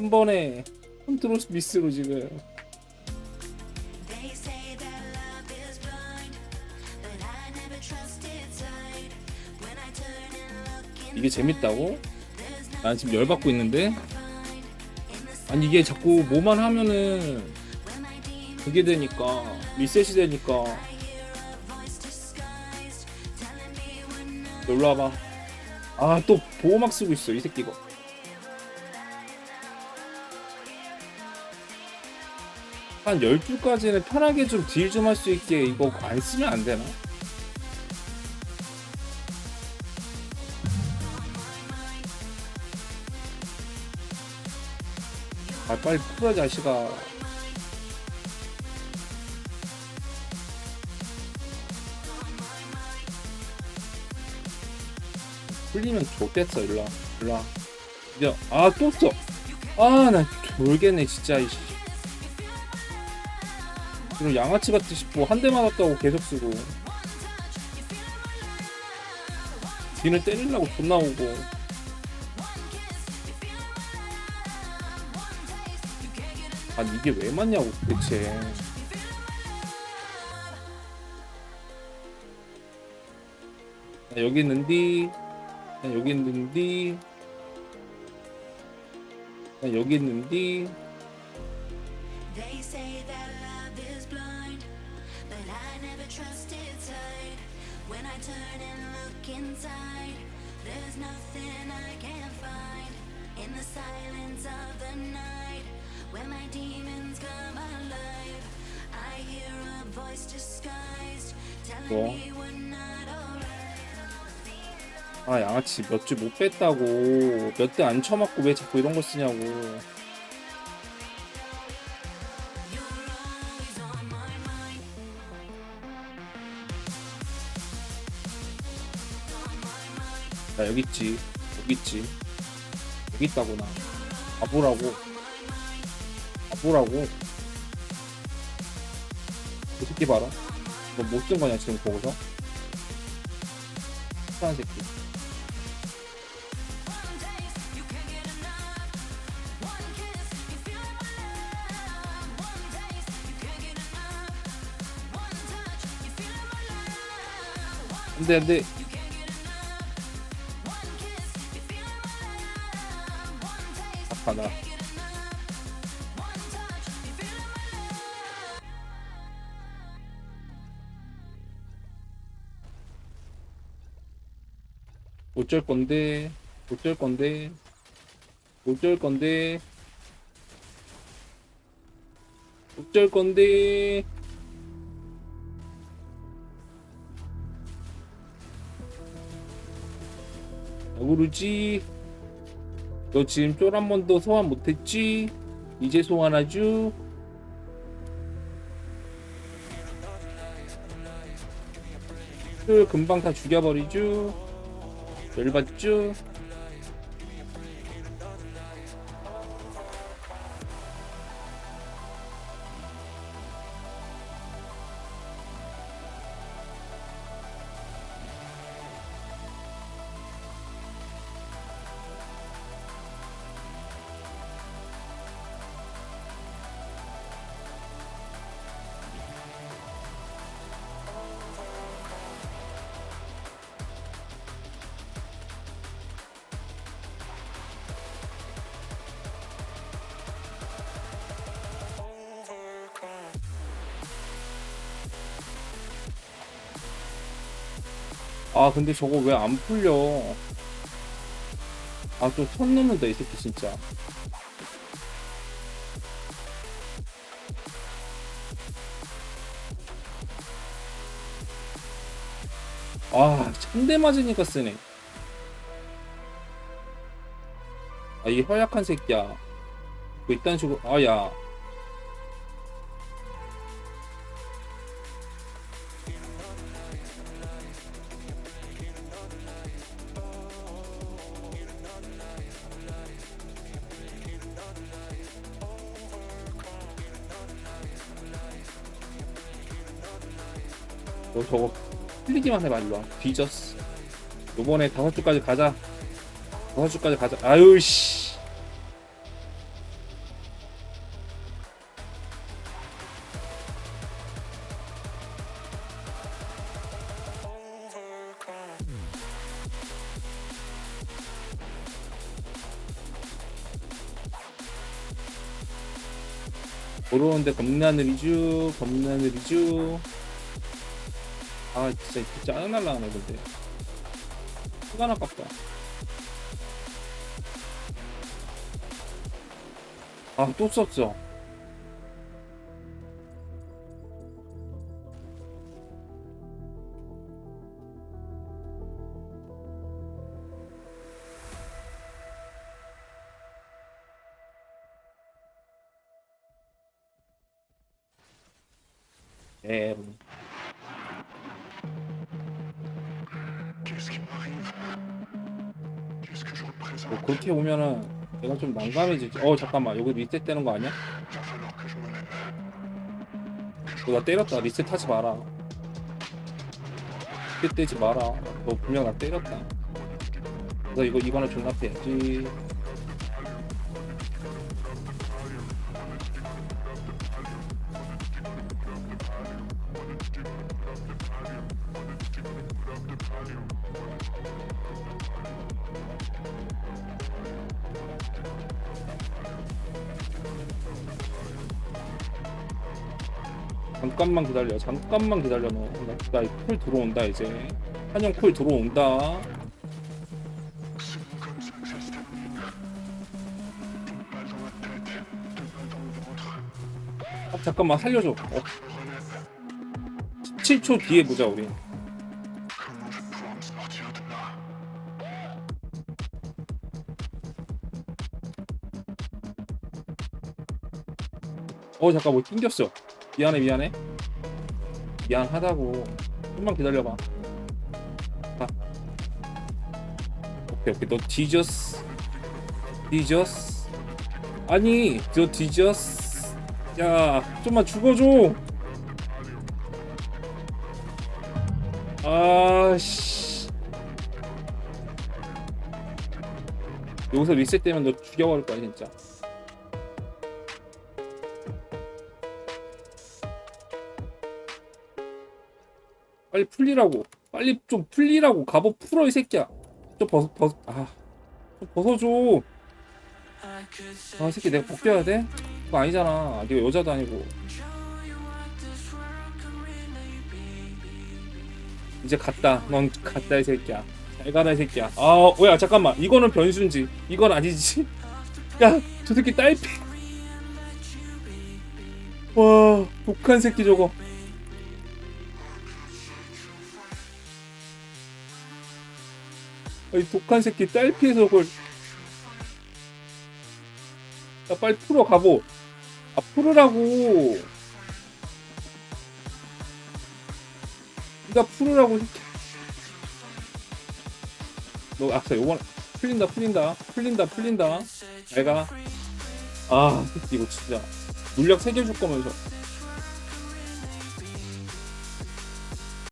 한 번에 컨트롤 미스로 지금. 이게 재밌다고? 난 지금 열받고 있는데? 아니 이게 자꾸 뭐만 하면은 그게 되니까 리셋이 되니까. 놀러 와봐. 아 또 보호막 쓰고 있어 이 새끼가 한 12까지는 편하게 좀 딜 좀 할 수 있게 이거 안 쓰면 안 되나? 아 빨리 풀어 자식아 풀리면 좋겠어 일로와 일로와 이제 아또 써. 아나 돌겠네 진짜 이씨 그리고 양아치 같듯이 뭐한 대 맞았다고 계속 쓰고. 뒤를 때리려고 존나 오고. 아니 이게 왜 맞냐고 도대체. 나 여기 있는디. 나 여기 있는디. 나 여기 있는디 I never trusted sight. When I turn and look inside, there's nothing I can find. In the silence of the night, when my demons come alive, I hear a voice disguised, telling 뭐? me we're not alright. 아 양아치 몇 주 못 뺐다고 몇 대 안 쳐맞고 왜 자꾸 이런 거 쓰냐고 나 여기 있지. 여기 있지. 여기 있다고 나. 바보라고. 바보라고. 이 새끼 봐라. 너 못 쓴 거냐 지금 거기서? 이상한 새끼. 안돼 안돼 아파나 어쩔 건데? 어쩔 건데? 어쩔 건데? 어쩔 건데? 왜 그러지? 너 지금 쫄 한 번도 소환 못했지? 이제 소환하죠? 쫄 금방 다 죽여버리죠? 열받죠? 아 근데 저거 왜 안 풀려? 아또선 넘는다 이 새끼 진짜. 아 천대 맞으니까 쓰네. 아이 허약한 새끼야. 뭐 이딴 식으로 아야 너 저거 틀리기만 해봐 일로 와. 뒤졌어. 요번에 다섯 주까지 가자. 다섯 주까지 가자. 아유 씨. 오르는데 겁나 느리쥬 겁나 느리쥬 아 진짜 진짜 짜증날라 하네 근데. 시간 아깝다. 아 또 썼죠 에 뭐 그렇게 오면은 내가 좀 난감해지지. 어 잠깐만. 여기 리셋 되는 거 아니야? 너 나 때렸다. 리셋 하지 마라. 리셋 되지 마라. 너 분명 나 때렸다. 너 이거 이번에 존나 패야지 잠깐만 기다려 잠깐만 기다려 너나쿨 들어온다 이제 한영 쿨 들어온다. 아, 잠깐만 살려줘 어, Je me relève. 7초 뒤에 보자 우리 어 잠깐 뭐 낑겼어 미안해 미안해. 미안하다고. 좀만 기다려봐. 아. 오케이 오케이. 너 뒤졌어 뒤졌어 아니 너 뒤졌어 야 좀만 죽어줘. 아씨. 여기서 리셋되면 너 죽여버릴 거야 진짜 빨리 풀리라고. 빨리 좀 풀리라고. 갑옷 풀어 이 새끼야. 좀 벗어 벗어 아좀 벗어줘. 아 이 새끼 내가 벗겨야 돼? 그거 아니잖아. 네가 여자도 아니고. 이제 갔다. 넌 갔다 이 새끼야. 잘 가라 이 새끼야. 아 뭐야 잠깐만. 이거는 변수인지. 이건 아니지. 야 저 새끼 딸피. 와 독한 새끼 저거 이 독한 새끼 딸피해서 그걸 야 빨리 풀어 가보. 아 풀으라고. 니가 풀으라고. 너 아까 요번 풀린다 풀린다. 풀린다 풀린다. 잘가. 아 새끼 이거 진짜. 물약 3개 줄 거면서